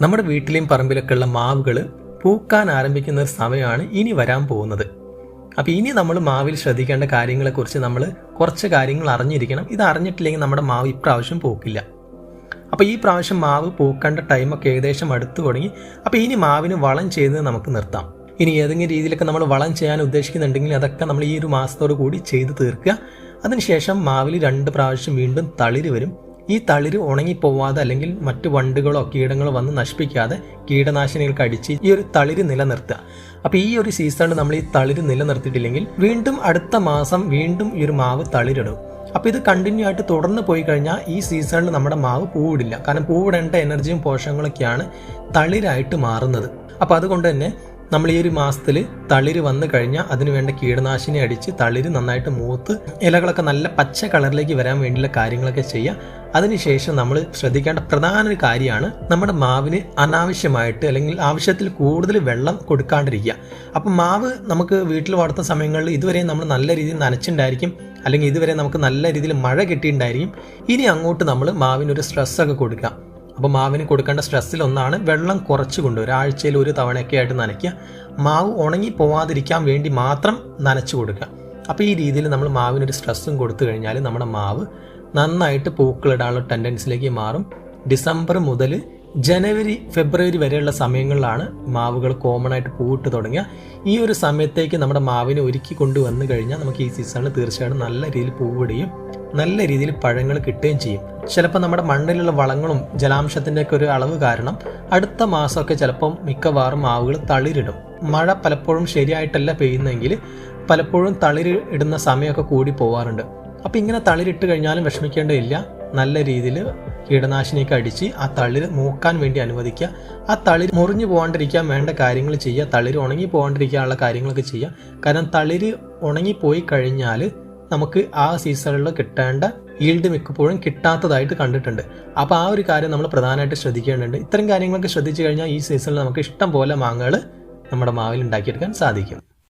നമ്മുടെ വീട്ടിലെയും പറമ്പിലൊക്കെ ഉള്ള മാവുകൾ പൂക്കാൻ ആരംഭിക്കുന്ന ഒരു സമയമാണ് ഇനി വരാൻ പോകുന്നത്. അപ്പോൾ ഇനി നമ്മൾ മാവിൽ ശ്രദ്ധിക്കേണ്ട കാര്യങ്ങളെക്കുറിച്ച് നമ്മൾ കുറച്ച് കാര്യങ്ങൾ അറിഞ്ഞിരിക്കണം. ഇത് അറിഞ്ഞിട്ടില്ലെങ്കിൽ നമ്മുടെ മാവ് ഇപ്രാവശ്യം പൂക്കില്ല. അപ്പോൾ ഈ പ്രാവശ്യം മാവ് പൂക്കേണ്ട ടൈമൊക്കെ ഏകദേശം അടുത്തു തുടങ്ങി. അപ്പോൾ ഇനി മാവിന് വളം ചെയ്യുന്നത് നമുക്ക് നിർത്താം. ഇനി ഏതെങ്കിലും രീതിയിലൊക്കെ നമ്മൾ വളം ചെയ്യാൻ ഉദ്ദേശിക്കുന്നുണ്ടെങ്കിൽ അതൊക്കെ നമ്മൾ ഈ ഒരു മാസത്തോടു കൂടി ചെയ്ത് തീർക്കുക. അതിനുശേഷം മാവിൽ രണ്ട് പ്രാവശ്യം വീണ്ടും തളിര് വരും. ഈ തളിര് ഉണങ്ങിപ്പോവാതെ അല്ലെങ്കിൽ മറ്റു വണ്ടുകളോ കീടങ്ങളോ വന്ന് നശിപ്പിക്കാതെ കീടനാശിനികൾക്ക് അടിച്ച് ഈ ഒരു തളിര് നിലനിർത്തുക. അപ്പോൾ ഈ ഒരു സീസണിൽ നമ്മൾ ഈ തളിര് നിലനിർത്തിയിട്ടില്ലെങ്കിൽ വീണ്ടും അടുത്ത മാസം വീണ്ടും ഈ ഒരു മാവ് തളിരിടും. അപ്പോൾ ഇത് കണ്ടിന്യൂ ആയിട്ട് തുടർന്ന് പോയി കഴിഞ്ഞാൽ ഈ സീസണിൽ നമ്മുടെ മാവ് പൂവിടില്ല. കാരണം പൂവിടേണ്ട എനർജിയും പോഷകങ്ങളൊക്കെയാണ് തളിരായിട്ട് മാറുന്നത്. അപ്പോൾ അതുകൊണ്ട് തന്നെ നമ്മൾ ഈ ഒരു മാസത്തിൽ തളിര് വന്നു കഴിഞ്ഞാൽ അതിന് വേണ്ട കീടനാശിനി അടിച്ച് തളിര് നന്നായിട്ട് മൂത്ത് ഇലകളൊക്കെ നല്ല പച്ച കളറിലേക്ക് വരാൻ വേണ്ടിയുള്ള കാര്യങ്ങളൊക്കെ ചെയ്യുക അതിനുശേഷം നമ്മൾ ശ്രദ്ധിക്കേണ്ട പ്രധാന ഒരു കാര്യമാണ് നമ്മുടെ മാവിന് അനാവശ്യമായിട്ട് അല്ലെങ്കിൽ ആവശ്യത്തിൽ കൂടുതൽ വെള്ളം കൊടുക്കാണ്ടിരിക്കുക. അപ്പം മാവ് നമുക്ക് വീട്ടിൽ വളർത്തുന്ന സമയങ്ങളിൽ ഇതുവരെ നമ്മൾ നല്ല രീതിയിൽ നനച്ചിട്ടുണ്ടായിരിക്കും. അല്ലെങ്കിൽ ഇതുവരെ നമുക്ക് നല്ല രീതിയിൽ മഴ കിട്ടിയിട്ടുണ്ടായിരിക്കും. ഇനി അങ്ങോട്ട് നമ്മൾ മാവിനൊരു സ്ട്രെസ്സൊക്കെ കൊടുക്കുക. അപ്പോൾ മാവിന് കൊടുക്കേണ്ട സ്ട്രെസ്സിലൊന്നാണ് വെള്ളം കുറച്ച് കൊണ്ട് ഒരാഴ്ചയിൽ ഒരു തവണയൊക്കെ ആയിട്ട് നനയ്ക്കുക. മാവ് ഉണങ്ങി പോവാതിരിക്കാൻ വേണ്ടി മാത്രം നനച്ചു കൊടുക്കുക. അപ്പോൾ ഈ രീതിയിൽ നമ്മൾ മാവിനൊരു സ്ട്രെസ്സും കൊടുത്തു കഴിഞ്ഞാൽ നമ്മുടെ മാവ് നന്നായിട്ട് പൂക്കളിടാനുള്ള ടെൻഡൻസിലേക്ക് മാറും. ഡിസംബർ മുതൽ ജനുവരി ഫെബ്രുവരി വരെയുള്ള സമയങ്ങളിലാണ് മാവുകൾ കോമൺ ആയിട്ട് പൂവിട്ട് തുടങ്ങുക ഈ ഒരു സമയത്തേക്ക് നമ്മുടെ മാവിനെ ഒരുക്കി കൊണ്ടുവന്നു കഴിഞ്ഞാൽ നമുക്ക് ഈ സീസണിൽ തീർച്ചയായിട്ടും നല്ല രീതിയിൽ പൂവിടുകയും നല്ല രീതിയിൽ പഴങ്ങൾ കിട്ടുകയും ചെയ്യും. ചിലപ്പോൾ നമ്മുടെ മണ്ണിലുള്ള വളങ്ങളും ജലാംശത്തിന്റെ ഒക്കെ ഒരു അളവ് കാരണം അടുത്ത മാസമൊക്കെ ചിലപ്പം മിക്കവാറും മാവുകൾ തളിരിടും. മഴ പലപ്പോഴും ശരിയായിട്ടല്ല പെയ്യുന്നെങ്കിൽ പലപ്പോഴും തളിര് ഇടുന്ന സമയമൊക്കെ കൂടി പോവാറുണ്ട്. അപ്പോൾ ഇങ്ങനെ തളിരിട്ട് കഴിഞ്ഞാലും വിഷമിക്കേണ്ടതില്ല. നല്ല രീതിയിൽ കീടനാശിനിയൊക്കെ അടിച്ച് ആ തളിര് മൂക്കാൻ വേണ്ടി അനുവദിക്കുക. ആ തളിര് മുറിഞ്ഞു പോകാണ്ടിരിക്കാൻ വേണ്ട കാര്യങ്ങൾ ചെയ്യുക. തളിര് ഉണങ്ങി പോകാണ്ടിരിക്കാനുള്ള കാര്യങ്ങളൊക്കെ ചെയ്യുക. കാരണം തളിര് ഉണങ്ങിപ്പോയി കഴിഞ്ഞാൽ നമുക്ക് ആ സീസണിൽ കിട്ടേണ്ട ഈൽഡ് മിക്കപ്പോഴും കിട്ടാത്തതായിട്ട് കണ്ടിട്ടുണ്ട്. അപ്പോൾ ആ ഒരു കാര്യം നമ്മൾ പ്രധാനമായിട്ട് ശ്രദ്ധിക്കേണ്ടതുണ്ട്. ഇത്തരം കാര്യങ്ങളൊക്കെ ശ്രദ്ധിച്ചു കഴിഞ്ഞാൽ ഈ സീസണിൽ നമുക്ക് ഇഷ്ടം പോലെ മാങ്ങകൾ നമ്മുടെ മാവിൽ ഉണ്ടാക്കിയെടുക്കാൻ സാധിക്കും.